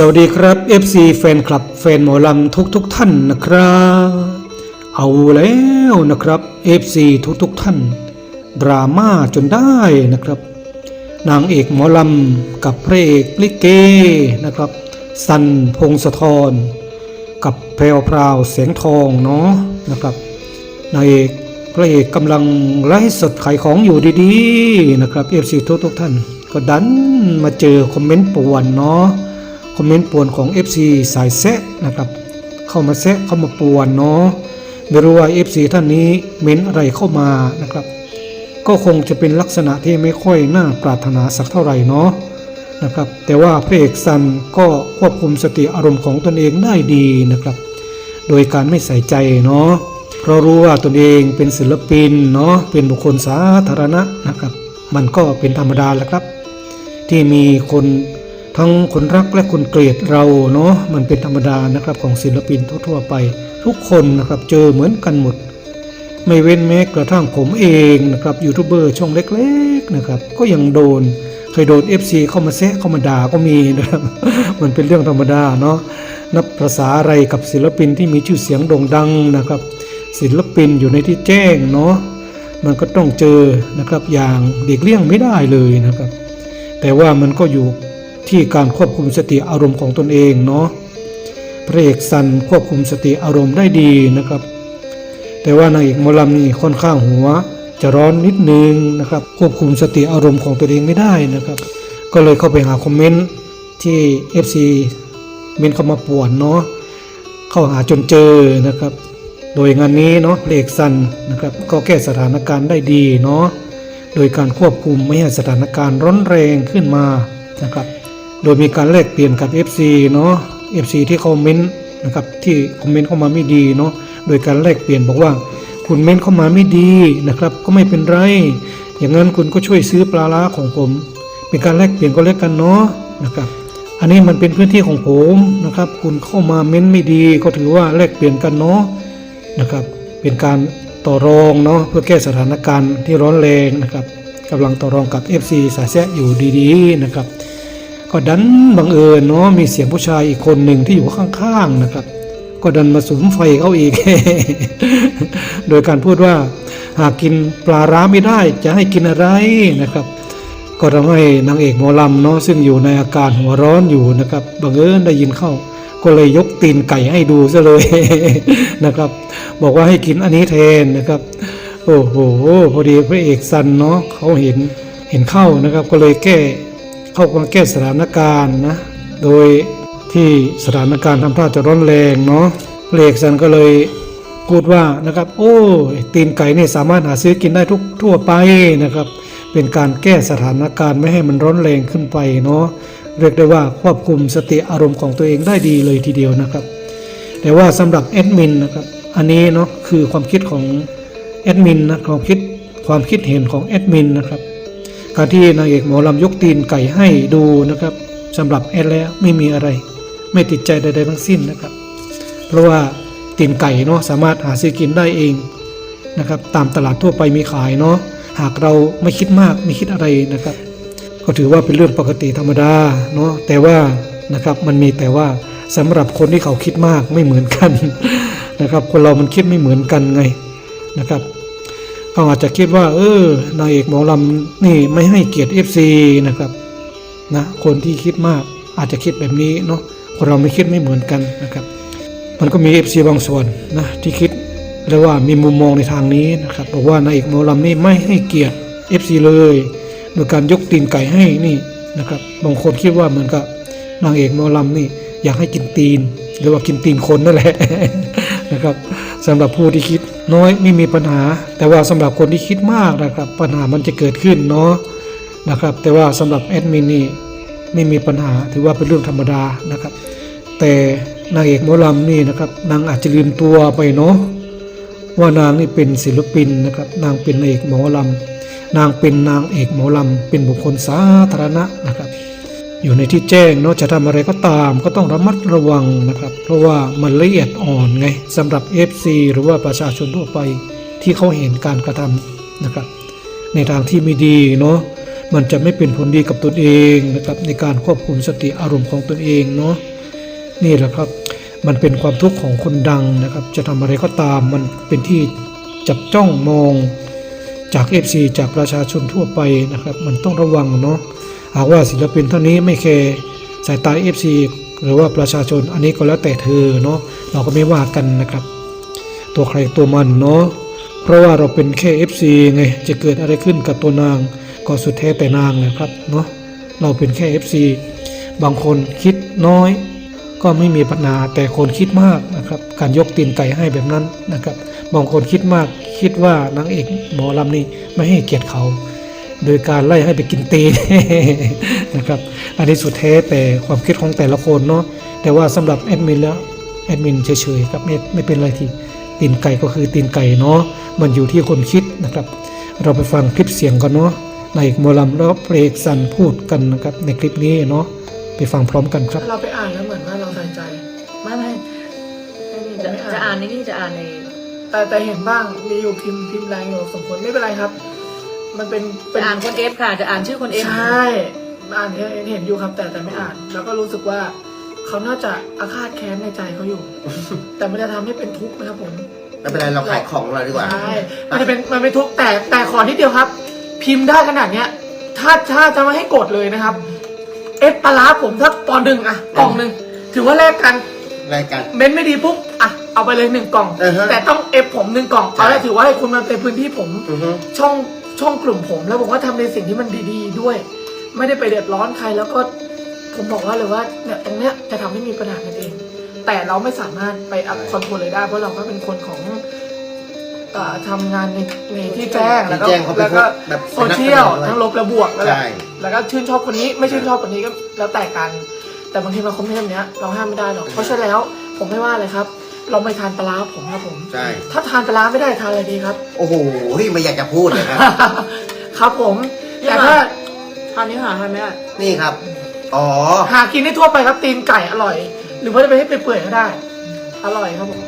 สวัสดีครับ FC แฟนคลับแฟนหมอลำทุกทุกๆท่านนะครับ เอาแล้วนะครับ FC ทุกทุกๆท่าน ดราม่าจนได้นะครับ นางเอกหมอลำกับพระเอกลิเกนะครับ สันพงศธรกับแพรวพราวเสียงทองเนาะนะครับนางเอกพระเอกกำลังไลฟ์สดขายของอยู่ดีๆนะครับ FC ทุกทุกท่าน ก็ดันมาเจอคอมเมนต์ป่วนเนาะ คอมเมนต์ป่วนของ FC สายแซะนะครับ เข้ามาแซะเข้ามาป่วนเนาะไม่รู้ว่า FC ท่านนี้เม้นอะไรเข้ามานะครับ ก็คงจะเป็นลักษณะที่ไม่ค่อยน่าปรารถนาสักเท่าไหร่เนาะนะครับ แต่ว่าพระเอกซันก็ควบคุมสติอารมณ์ของตนเองได้ดีนะครับ โดยการไม่ใส่ใจเนาะเพราะรู้ว่าตนเองเป็นศิลปินเนาะเป็นบุคคลสาธารณะนะครับ มันก็เป็นธรรมดาแหละครับ ที่มีคน ทั้งคนรักและคนเกลียดเราเนาะมันเป็นธรรมดานะครับของศิลปินทั่วๆไป ทุกคนนะครับเจอเหมือนกันหมด ไม่เว้นแม้กระทั่งผมเองนะครับยูทูบเบอร์ช่องเล็กๆนะครับก็ยังโดนเคยโดน FC เข้ามาแซะเข้ามาด่าก็มีนะครับมันเป็นเรื่องธรรมดาเนาะนับภาษาอะไรกับศิลปินที่มีชื่อเสียงโด่งดังนะครับ ศิลปินอยู่ในที่แจ้งเนาะมันก็ต้องเจอนะครับอย่างเด็กเลี่ยงไม่ได้เลยนะครับ แต่ว่ามันก็อยู่ ที่การควบคุมสติอารมณ์ของตนเองเนาะพระเอกสันควบคุมสติอารมณ์ได้ดีนะครับ แต่ว่านางเอกมอลำนี่ค่อนข้างหัว จะร้อนนิดนึงนะครับ ควบคุมสติอารมณ์ของตัวเองไม่ได้นะครับ ก็เลยเข้าไปหาคอมเมนต์ที่ FC เมนเข้ามาป่วนเนาะเข้าหาจนเจอนะครับ โดยงานนี้เนาะพระเอกสันนะครับ ก็แก้สถานการณ์ได้ดีเนาะโดยการควบคุมไม่ให้สถานการณ์ร้อนแรงขึ้นมานะครับ โดยมีการแลกเปลี่ยนกับ FC เนาะ FC ที่คอมเมนต์นะครับที่คอมเมนต์เข้ามาไม่ดีเนาะโดยการแลกเปลี่ยนบอกว่า คุณเม้นต์เข้ามาไม่ดีนะครับ ก็ไม่เป็นไร อย่างนั้นคุณก็ช่วยซื้อปลาร้าของผม เป็นการแลกเปลี่ยนก็แล้วกันเนาะนะครับอันนี้มันเป็นพื้นที่ของผมนะครับ คุณเข้ามาเม้นไม่ดีก็ถือว่าแลกเปลี่ยนกันเนาะนะครับ เป็นการต่อรองเนาะเพื่อแก้สถานการณ์ที่ร้อนแรงนะครับกำลังต่อรองกับ FC สายแซะอยู่ดีๆนะครับ ก็ดันบังเอิญเนาะมีเสียงผู้ชายอีกคนหนึ่งที่อยู่ข้างๆนะครับ ก็ดันมาสุมไฟเขาอีก โดยการพูดว่า หากกินปลาร้าไม่ได้จะให้กินอะไรนะครับ ก็ทำให้นางเอกหมอลำเนาะซึ่งอยู่ในอาการหัวร้อนอยู่นะครับบังเอิญได้ยินเข้า ก็เลยยกตีนไก่ให้ดูซะเลยนะครับ บอกว่าให้กินอันนี้แทนนะครับโอ้โหพอดีพระเอกซันเนาะเขาเห็นเห็นเข้านะครับ ก็เลยแก้ เข้ามาแก้สถานการณ์นะ โดยที่สถานการณ์ทำท่าจะร้อนแรงเนาะเอกซันก็เลยพูดว่านะครับ โอ้ตีนไก่นี่สามารถหาซื้อกินได้ทุกทั่วไปนะครับ เป็นการแก้สถานการณ์ไม่ให้มันร้อนแรงขึ้นไปเนาะเรียกได้ว่าควบคุมสติอารมณ์ของตัวเองได้ดีเลยทีเดียวนะครับ แต่ว่าสำหรับแอดมินนะครับอันนี้เนาะคือความคิดของแอดมินนะความคิดความคิดเห็นของแอดมินนะครับ การที่นางเอกหมอลำยกตีนไก่ให้ดูนะครับสำหรับแอดแล้วไม่มีอะไร ไม่ติดใจใดๆทั้งสิ้นนะครับ เพราะว่าตีนไก่เนาะสามารถหาซื้อกินได้เองนะครับตามตลาดทั่วไปมีขายเนาะหากเราไม่คิดมากไม่คิดอะไรนะครับ ก็ถือว่าเป็นเรื่องปกติธรรมดาเนาะแต่ว่านะครับมันมีแต่ว่าสำหรับคนที่เขาคิดมากไม่เหมือนกันนะครับ คนเรามันคิดไม่เหมือนกันไงนะครับ เขาอาจจะคิดว่า เออนายเอกหมอลำนี่ไม่ให้เกียรติ FC นะครับนะคนที่คิดมากอาจจะคิดแบบนี้เนาะคนเราไม่คิดไม่เหมือนกันนะครับ มันก็มี FC บางส่วนนะที่คิดเรียกว่ามีมุมมองในทางนี้นะครับบอกว่านายเอกหมอลำนี่ไม่ให้เกียรติ FC เลยโดยการยกตีนไก่ให้นี่นะครับบางคนคิดว่าเหมือนกับนางเอกหมอลำนี่อยากให้กินตีน หรือว่ากินตีนคนนั่นแหละ นะครับสำหรับผู้ที่คิดน้อยไม่มีปัญหา แต่ว่าสำหรับคนที่คิดมากนะครับ ปัญหามันจะเกิดขึ้นเนาะนะครับ แต่ว่าสำหรับแอดมินนี่ไม่มีปัญหาถือว่าเป็นเรื่องธรรมดานะครับ แต่นางเอกหมอลำนี่นะครับ นางอาจจะลืมตัวไปเนาะว่านางนี่เป็นศิลปินนะครับ นางเป็นนางเอกหมอลำนางเป็นนางเอกหมอลำเป็นบุคคลสาธารณะนะครับ อยู่ในที่แจ้งเนาะจะทำอะไรก็ตามก็ต้องระมัดระวังนะครับ เพราะว่ามันละเอียดอ่อนไงสำหรับ FC หรือว่าประชาชนทั่วไปที่เขาเห็นการกระทำนะครับ ในทางที่ไม่ดีเนาะมันจะไม่เป็นผลดีกับตนเองนะครับในการควบคุมสติอารมณ์ของตนเองเนาะนี่แหละครับ มันเป็นความทุกข์ของคนดังนะครับ จะทำอะไรก็ตามมันเป็นที่จับจ้องมองจาก FC จากประชาชนทั่วไปนะครับ มันต้องระวังเนาะ หากว่าศิลปินเท่านี้ไม่แคสายตา FC หรือว่าประชาชนอันนี้ก็แล้วแต่เธอเนาะเราก็ไม่ว่ากันนะครับ ตัวใครตัวมันเนาะเพราะว่าเราเป็นแค่ FC ไงจะเกิดอะไรขึ้นกับตัวนาง ก็สุดแท้แต่นางนะครับเนาะเราเป็นแค่ FC บางคนคิดน้อยก็ไม่มีปัญหาแต่คนคิดมากนะครับการยกตีนไก่ให้แบบนั้นนะครับบางคนคิดมากคิดว่านางเอกหมอลำนี่ไม่ให้เกียรติเขา โดยการไล่ให้ไปกินตีนนะครับ อันนี้สุดแท้แต่ความคิดของแต่ละคนเนาะ แต่ว่าสำหรับแอดมินแล้วแอดมินเฉยๆครับไม่ไม่เป็นไรที่ตีนไก่ก็คือตีนไก่เนาะ มันอยู่ที่คนคิดนะครับ เราไปฟังคลิปเสียงกันเนาะนายเอกหมอลำแล้วเพลงสันพูดกันนะครับในคลิปนี้เนาะ ไปฟังพร้อมกันครับ เราไปอ่านแล้วเหมือนว่าเราใส่ใจ ไม่ไม่ไม่มีจะจะอ่านในนี่จะอ่านในแต่แต่เห็นบ้างมีอยู่พิมพ์พิมพ์แรงอยู่สมควรไม่เป็นไรครับ มันเป็นเป็จะอ่านคนเอฟค่ะ จะอ่านชื่อคนเอฟใช่อ่านเห็นเห็นอยู่ครับ แต่แต่ไม่อ่าน แล้วก็รู้สึกว่าเขาน่าจะอาฆาตแค้นในใจเขาอยู่ แต่มันจะทำให้เป็นทุกข์นะครับผมไม่เป็นไรเราขายของเราดีกว่า ใช่มันจะเป็นมันเป็นทุกข์แต่แต่ขอที่เดียวครับ พิมพ์ได้ขนาดเนี้ย ถ้าถ้าจะไม่ให้กดเลยนะครับ เอฟปลาร้าผมสักปอนด์หนึ่งอะกล่องหนึ่งถือว่าแลกกัน รายการ เม้นไม่ดีปุ๊บอะเอาไปเลยหนึ่งกล่องอือฮะแต่ต้องเอฟผมหนึ่งกล่องใช่ เอาแล้วถือว่าให้คุณมันเป็นพื้นที่ผม อือฮึช่อง ช่องกลุ่มผม แล้วผมก็ทำในสิ่งที่มันดีๆด้วย ไม่ได้ไปเดือดร้อนใครแล้วก็ผมบอกว่าเลยว่าเนี่ยตรงเนี้ยจะทำให้มีปัญหากันเอง แต่เราไม่สามารถไปอัพคอนโทรลเลยได้ เพราะเราก็เป็นคนของเอ่อทำงานในในที่แจ้งแล้วก็ที่แจ้งเขาเป็นแล้วก็แบบโซเชียลเป็นนักแสดงด้วยทั้งลบและบวกแล้วแหละใช่แล้วก็ชื่นชอบคนนี้ไม่ชื่นชอบคนนี้ก็แล้วแต่กัน แต่บางทีเราคอมเมนต์แบบเนี้ยเราห้ามไม่ได้หรอกเพราะฉะนั้นแล้วผมไม่ว่าเลยครับ เราไม่ทานปลาร้าผมครับผม ใช่ ถ้าทานปลาร้าไม่ได้ทานอะไรดีครับ โอ้โหไม่อยากจะพูดเลยครับ ครับผม แต่ถ้าทานนี้หาทานไม่ได้นี่ครับ อ๋อ หากินได้ทั่วไปครับตีนไก่อร่อย หรือว่าจะไปให้เปื่อยๆก็ได้ อร่อยครับผม